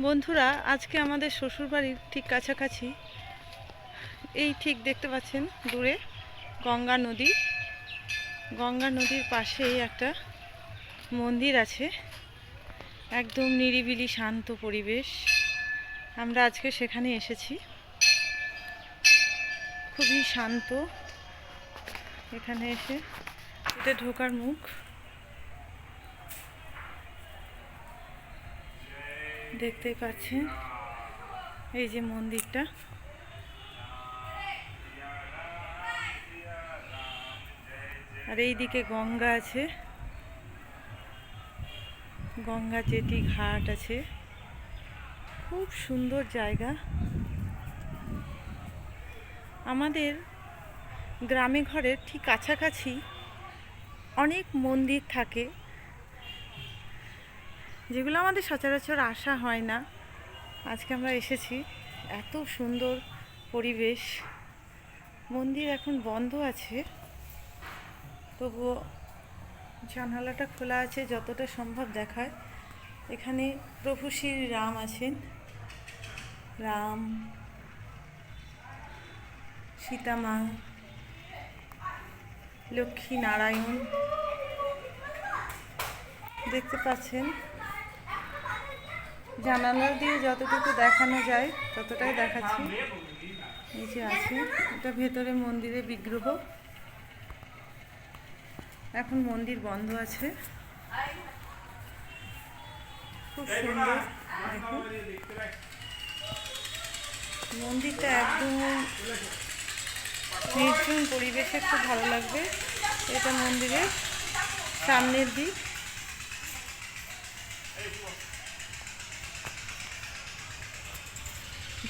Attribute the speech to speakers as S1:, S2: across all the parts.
S1: বন্ধুরা, আজকে আমাদের শ্বশুরবাড়ির ঠিক কাছাকাছি, এই ঠিক দেখতে পাচ্ছেন, দূরে গঙ্গা নদী। গঙ্গা নদীর পাশেই একটা মন্দির আছে, একদম নিরিবিলি শান্ত পরিবেশ। আমরা আজকে সেখানে এসেছি। খুবই শান্ত। এখানে এসে এটা ঢোকার মুখ। দেখতেই পাচ্ছেন। এই যে মন্দিরটা। আর এই দিকে গঙ্গা আছে। গঙ্গা জেটি ঘাট আছে। খুব সুন্দর জায়গা। আমাদের গ্রামে ঘরের ঠিক কাছাকাছি অনেক মন্দির থাকে। যেগুলো আমাদের সচরাচর আসা হয় না। আজকে আমরা এসেছি, এত সুন্দর পরিবেশ। মন্দির এখন বন্ধ আছে। তবুও জানালাটা খোলা আছে, যতটা সম্ভব দেখায়। এখানে প্রভু শ্রী রাম আছেন। রাম, সীতামা, লক্ষ্মী নারায়ণ। দেখতে পাচ্ছেন। জানালা দিয়ে যতটুকু দেখানো যায়, ততটাই দেখাচ্ছি। এই যে আছে, এটা ভেতরে মন্দিরে বিগ্রহ। এখন মন্দির বন্ধ আছে। খুব সুন্দর মন্দিরটা একদম নির্জন পরিবেশে খুব ভালো লাগবে। এটা মন্দিরের সামনের দিক।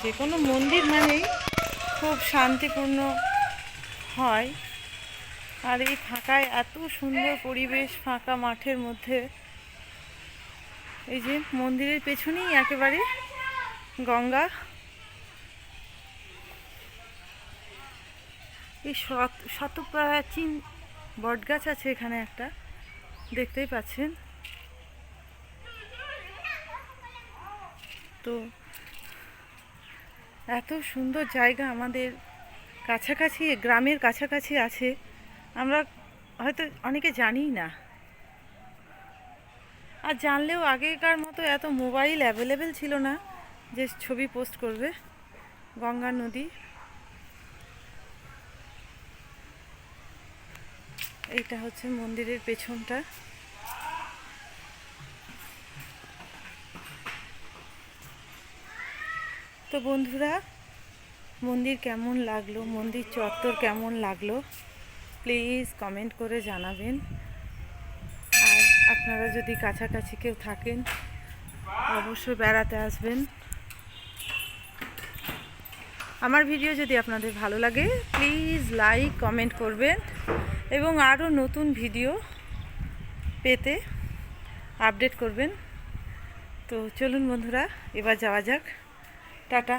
S1: যে কোনো মন্দির মানেই খুব শান্তিপূর্ণ হয়। আর এই ফাঁকায় এত সুন্দর পরিবেশ, ফাঁকা মাঠের মধ্যে। এই যে মন্দিরের পেছনেই একেবারে গঙ্গা। এই শত প্রাচীন বটগাছ আছে এখানে একটা, দেখতেই পাচ্ছেন। তো এত সুন্দর জায়গা আমাদের কাছাকাছি, গ্রামের কাছাকাছি আছে। আমরা হয়তো অনেকে জানি না। আর জানলেও আগেকার মতো এত মোবাইল অ্যাভেলেবেল ছিল না যে ছবি পোস্ট করবে। গঙ্গা নদী। এইটা হচ্ছে মন্দিরের পেছনটা। তো বন্ধুরা, মন্দির কেমন লাগল? মন্দির চত্বর কেমন লাগল? প্লিজ কমেন্ট করে জানাবেন। আর আপনারা যদি কাছাকাছি কেউ থাকেন, অবশ্যই বেড়াতে আসবেন। আমার ভিডিও যদি আপনাদের ভালো লাগে প্লিজ লাইক কমেন্ট করবেন। এবং আরও নতুন ভিডিও পেতে আপডেট করবেন। তো চলুন বন্ধুরা, এবার যাওয়া যাক। টাটা।